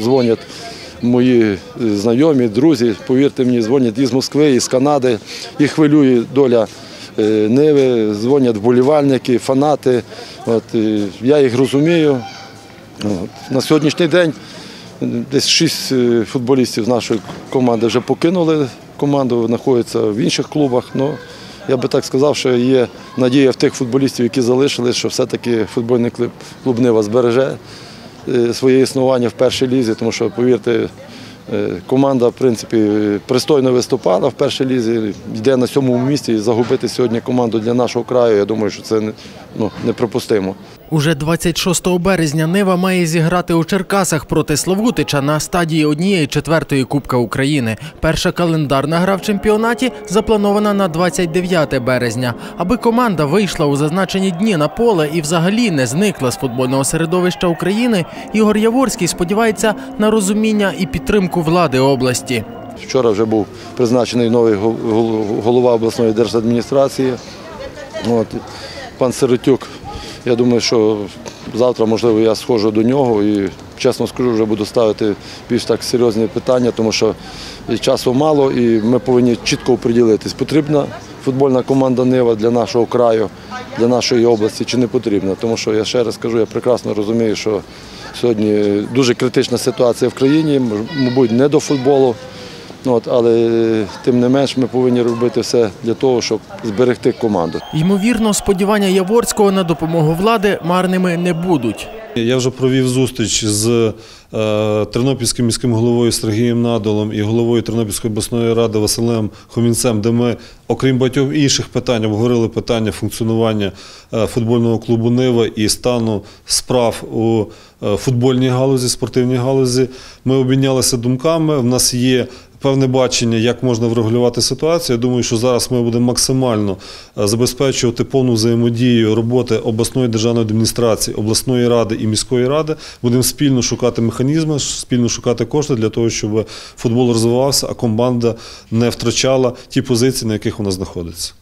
Дзвонять мої е, знайомі, друзі, повірте мені, дзвонять із Москви, із Канади. Їх хвилює доля е, Ниви, дзвонять вболівальники, фанати. От, е, я їх розумію. От. На сьогоднішній день десь шість футболістів з нашої команди вже покинули команду, знаходяться в інших клубах. Ну, я би так сказав, що є надія в тих футболістів, які залишились, що все-таки футбольний клуб, Нива збереже своє існування в першій лізі, тому що, повірте, е, команда, в принципі, пристойно виступала в першій лізі, йде на сьомому місці і загубити сьогодні команду для нашого краю, я думаю, що це ну, неприпустимо. Уже 26 березня Нива має зіграти у Черкасах проти Славутича на стадії однієї четвертої Кубка України. Перша календарна гра в чемпіонаті запланована на 29 березня. Аби команда вийшла у зазначені дні на поле і взагалі не зникла з футбольного середовища України, Ігор Яворський сподівається на розуміння і підтримку влади області. Вчора вже був призначений новий гол- гол- голова обласної держадміністрації. От, пан Сиротюк. Я думаю, що завтра, можливо, я схожу до нього і, чесно скажу, вже буду ставити більш так серйозні питання, тому що часу мало, і ми повинні чітко оприділитись, потрібна футбольна команда Нива для нашого краю, для нашої області чи не потрібна. Тому що я ще раз кажу, я прекрасно розумію, що сьогодні дуже критична ситуація в країні, мабуть, не до футболу. Ну, От, але тим не менш ми повинні робити все для того, щоб зберегти команду. Ймовірно, сподівання Яворського на допомогу влади марними не будуть. Я вже провів зустріч з е, Тернопільським міським головою Сергієм Надолом і головою Тернопільської обласної ради Василем Хомінцем, де ми, окрім багатьох інших питань, обговорили питання функціонування е, футбольного клубу Нива і стану справ у е, футбольній галузі, спортивній галузі. Ми обмінялися думками. В нас є певне бачення, як можна врегулювати ситуацію. Я думаю, що зараз ми будемо максимально е, забезпечувати повну взаємодію роботи обласної державної адміністрації, обласної ради і міської ради. Будемо спільно шукати механізми, спільно шукати кошти для того, щоб футбол розвивався, а команда не втрачала ті позиції, на яких вона знаходиться.